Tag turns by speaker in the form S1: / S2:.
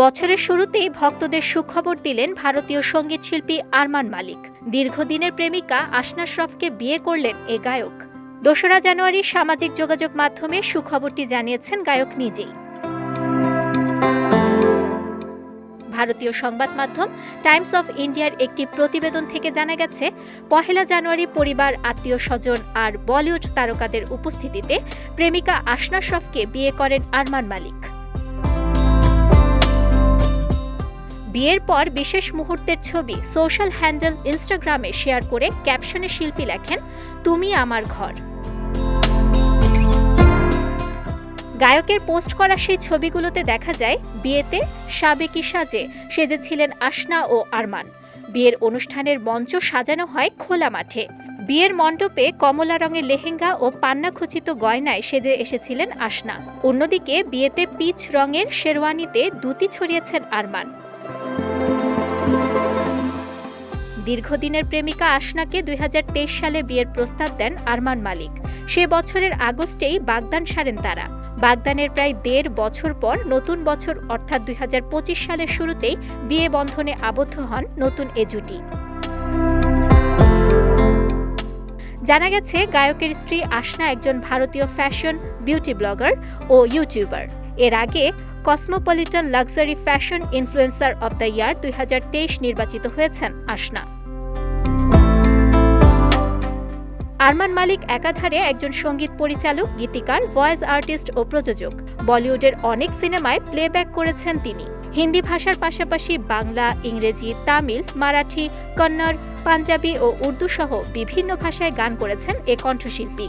S1: বছরের শুরুতেই ভক্তদের সুখবর দিলেন ভারতীয় সংগীত শিল্পী আরমান মালিক। দীর্ঘদিনের প্রেমিকা আসনা শ্রফকে বিয়ে করলেন এ গায়ক। দোসরা জানুয়ারি সামাজিক যোগাযোগ মাধ্যমে সুখবরটি জানিয়েছেন গায়ক নিজেই। ভারতীয় সংবাদ মাধ্যম টাইমস অফ ইন্ডিয়ার একটি প্রতিবেদন থেকে জানা গেছে, পহেলা জানুয়ারি পরিবার, আত্মীয় স্বজন আর বলিউড তারকাদের উপস্থিতিতে প্রেমিকা আসনা শ্রফকে বিয়ে করেন আরমান মালিক। বিয়ের পর বিশেষ মুহূর্তের ছবি সোশ্যাল হ্যান্ডেল ইনস্টাগ্রামে শেয়ার করে ক্যাপশনে শিল্পী লেখেন, তুমি আমার ঘর। গায়কের পোস্ট করা সেই ছবিগুলোতে দেখা যায়, বিয়েতে সাবেকি সাজে সেজেছিলেন আসনা ও আরমান। বিয়ের অনুষ্ঠানের মঞ্চ সাজানো হয় খোলা মাঠে। বিয়ের মণ্ডপে কমলা রঙের লেহেঙ্গা ও পান্না খচিত গয়নায় সেজে এসেছিলেন আসনা অন্যদিকে বিয়েতে পিচ রঙের শেরওয়ানিতে দুতি ছড়িয়েছেন আরমান। দীর্ঘদিনের প্রেমিকা আসনাকে দুই সালে বিয়ের প্রস্তাব দেন আরমান মালিক। সে বছরের আগস্টেই বাগদান সারেন তারা। বাগদানের প্রায় দেড় বছর পর নতুন বছর অর্থাৎ দুই হাজার পঁচিশ সালের শুরুতেই বিয়ে বন্ধনে আবদ্ধ হন নতুন এ জুটি। জানা গেছে, গায়কের স্ত্রী আসনা একজন ভারতীয় ফ্যাশন, বিউটি ব্লগার ও ইউটিউবার। এর আগে cosmopolitan luxury fashion influencer of the year দুই হাজার তেইশ নির্বাচিত হয়েছেন আসনা আরমান মালিক একাধারে একজন সংগীত পরিচালক, গীতিকার, ভয়েস আর্টিস্ট ও প্রযোজক। বলিউডের অনেক সিনেমায় প্লেব্যাক করেছেন তিনি। হিন্দি ভাষার পাশাপাশি বাংলা, ইংরেজি, তামিল, মারাঠি, কন্নড়, পাঞ্জাবি ও উর্দু সহ বিভিন্ন ভাষায় গান করেছেন এ কণ্ঠশিল্পী।